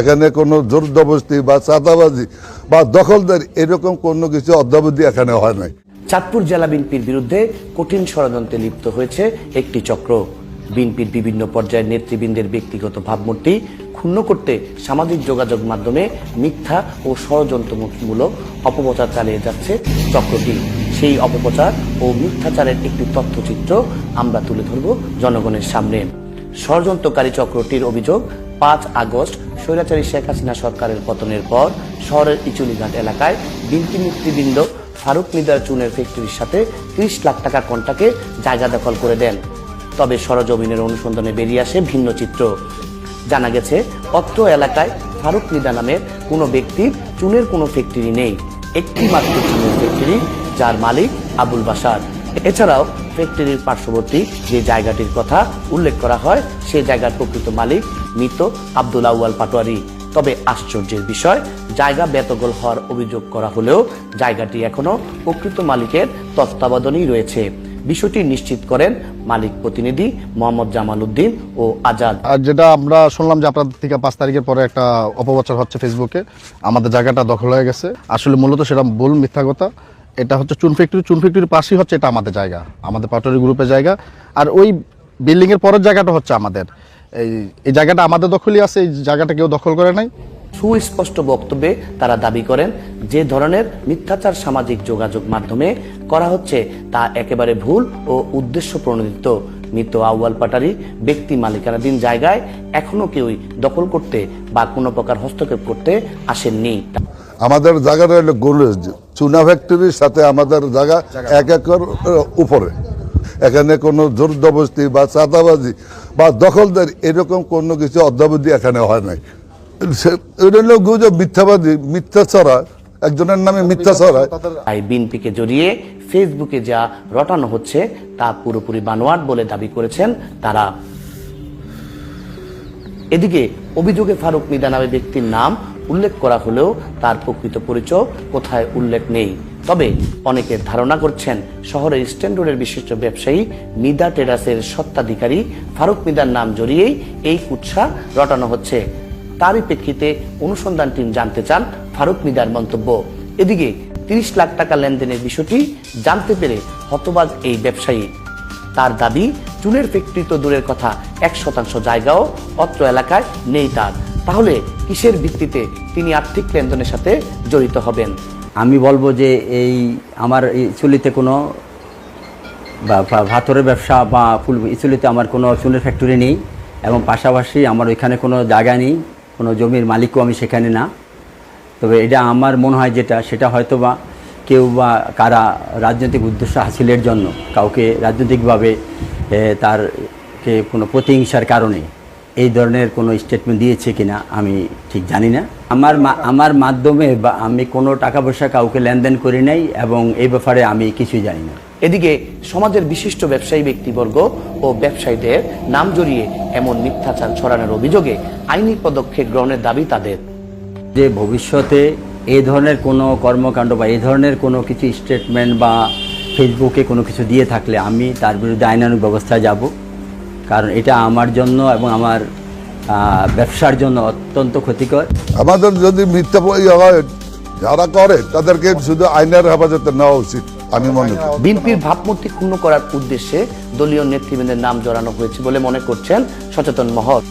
এখানে কোনো জোরদবস্তি বা চাঁদাবাজি বা দখলদার এরকম কোনো কিছু অদ্যাবধি এখানে হয় নাই। চাঁদপুর জেলা বিএনপির বিরুদ্ধে কঠিন ষড়যন্ত্রে লিপ্ত হয়েছে একটি চক্র। বিএনপির বিভিন্ন পর্যায়ের নেতৃবৃন্দের ব্যক্তিগত ভাবমূর্তি ক্ষুণ্ণ করতে সামাজিক যোগাযোগ মাধ্যমে মিথ্যা ও ষড়যন্ত্রমূলক অপপ্রচার চালিয়ে যাচ্ছে চক্রটি। সেই অপপ্রচার ও মিথ্যাচারের একটি তথ্যচিত্র আমরা তুলে ধরব জনগণের সামনে। ষড়যন্ত্রকারী চক্রটির অভিযোগ পাঁচ আগস্ট স্বৈরাচারী শেখ হাসিনা সরকারের পতনের পর শহরের ইচুলিঘাট এলাকায় বিনতি মুক্তিবৃন্দ ফারুক নিদার চুনের ফ্যাক্টরির সাথে ত্রিশ লাখ টাকার কন্টাকে জায়গা দখল করে দেন। তবে সরজমিনের অনুসন্ধানে বেরিয়ে আসে ভিন্ন চিত্র। জানা গেছে, অত্র এলাকায় ফারুক নিদা নামের কোনো ব্যক্তির চুনের কোনো ফ্যাক্টরি নেই। একটি মাত্র চুনের ফ্যাক্টরি, যার মালিক আবুল বাসার এছাড়াও ফ্যাক্টরির পার্শ্ববর্তী যে জায়গাটির কথা উল্লেখ করা হয় সে জায়গার প্রকৃত মালিক মৃত আব্দুল আউয়াল পাটোয়ারি। তবে আশ্চর্যের বিষয়, জায়গা বেতগল হওয়ার অভিযোগ করা হলেও জায়গাটি এখনও প্রকৃত মালিকের তত্ত্বাবধানেই রয়েছে। বিষয়টি নিশ্চিত করেন মালিক প্রতিনিধি মোহাম্মদ জামাল উদ্দিন ও আজাদ। আর যেটা আমরা শুনলাম যে আপনাদের থেকে পাঁচ তারিখের পরে একটা অপপ্রচার হচ্ছে ফেসবুকে, আমাদের জায়গাটা দখল হয়ে গেছে। আসলে মূলত সেটা ভুল মিথ্যা কথা। এটা হচ্ছে চুন ফ্যাক্টরি, চুন ফ্যাক্টরির পাশেই হচ্ছে এটা আমাদের জায়গা, আমাদের পাটোয়ারি গ্রুপের জায়গা। আর ওই বিল্ডিং এর পরের জায়গাটা হচ্ছে আমাদের। এই এই জায়গাটা আমাদের দখলই আছে, এই জায়গাটা কেউ দখল করে নাই। সুস্পষ্ট বক্তব্যে তারা দাবি করেন, যে ধরনের মিথ্যাচার সামাজিক যোগাযোগ মাধ্যমে করা হচ্ছে, তা একেবারে ভুল ও উদ্দেশ্য প্রণোদিত। মৃত আউয়াল পাটারি, ব্যক্তি মালিকানাধীন জায়গায় এখনও কেউই দখল করতে বা কোনো প্রকার হস্তক্ষেপ করতে আসেননি। আমাদের জায়গাটা হলো গোলজ চুনা ফ্যাক্টরির সাথে আমাদের জায়গা এক একর উপরে। এখানে কোনো জোরদবস্তি বা চাঁদাবাজি বা দখলদার এরকম কোনো কিছু অদ্যাবধি এখানে হয় নাই। গুজব মিথ্যাবাদী একজনের নামে মিথ্যা ছড়ায় বিএনপিকে জড়িয়ে ফেসবুকে যা রটানো হচ্ছে, তা পুরোপুরি বানোয়াট বলে দাবি করেছেন তারা। এদিকে অভিযোগে ফারুক মিদা নামে ব্যক্তির নাম উল্লেখ করা হলেও তার প্রকৃত পরিচয় কোথায় উল্লেখ নেই। তবে অনেকে ধারণা করছেন শহরের স্ট্যান্ড রোডের বিশিষ্ট ব্যবসায়ী মিদা টেরাসের সত্ত্বাধিকারী ফারুক মিদার নাম জড়িয়েই এই কুৎসা রটানো হচ্ছে। তারই প্রেক্ষিতে অনুসন্ধান টিম জানতে চান ফারুক মিদার মন্তব্য। এদিকে তিরিশ লাখ টাকা লেনদেনের বিষয়টি জানতে পেরে হতবাক এই ব্যবসায়ী। তার দাবি চুনের ফ্যাক্টরি তো দূরের কথা, এক শতাংশ জায়গাও অত্র এলাকায় নেই তার। তাহলে কিসের ভিত্তিতে তিনি আর্থিক লেনদেনের সাথে জড়িত হবেন? আমি বলব যে এই আমার চুলিতে কোনো বা ভাতরের ব্যবসা বা ফুল ইচুলিতে আমার কোনো চুলের ফ্যাক্টরি নেই এবং পাশাপাশি আমার ওইখানে কোনো জায়গা নেই, কোনো জমির মালিকও আমি সেখানে না। তবে এটা আমার মনে হয় যেটা, সেটা হয়তো বা কেউ বা কারা রাজনৈতিক উদ্দেশ্য হাসিলের জন্য, কাউকে রাজনৈতিকভাবে তার কোনো প্রতিহিংসার কারণে। এই ধরনের কোনো স্টেটমেন্ট দিয়েছে কিনা আমি ঠিক জানি না। আমার মা- আমার মাধ্যমে বা আমি কোনো টাকা পয়সা কাউকে লেনদেন করি নাই এবং এই ব্যাপারে আমি কিছুই জানি না। এদিকে সমাজের বিশিষ্ট ব্যবসায়ী ব্যক্তিবর্গ ও ব্যবসায়ীদের নাম জড়িয়ে এমন মিথ্যাচার ছড়ানোর অভিযোগে আইনি পদক্ষেপ গ্রহণের দাবি তাদের। যে ভবিষ্যতে এই ধরনের কোনো কর্মকাণ্ড বা এই ধরনের কোনো কিছু স্টেটমেন্ট বা ফেসবুকে কোনো কিছু দিয়ে থাকলে আমি তার বিরুদ্ধে আইনানুগ ব্যবস্থায় যাব। কারণ এটা আমার জন্য এবং আমার আহ, ব্যবসার জন্য অত্যন্ত ক্ষতিকর। আমাদের যদি মিথ্যা হয় যারা করে তাদেরকে শুধু আইনের হেফাজতে নেওয়া উচিত আমি মনে করি। বিএনপির ভাবমূর্তি ক্ষুণ্ণ করার উদ্দেশ্যে দলীয় নেতৃবৃন্দের নাম জড়ানো হয়েছে বলে মনে করছেন সচেতন মহল।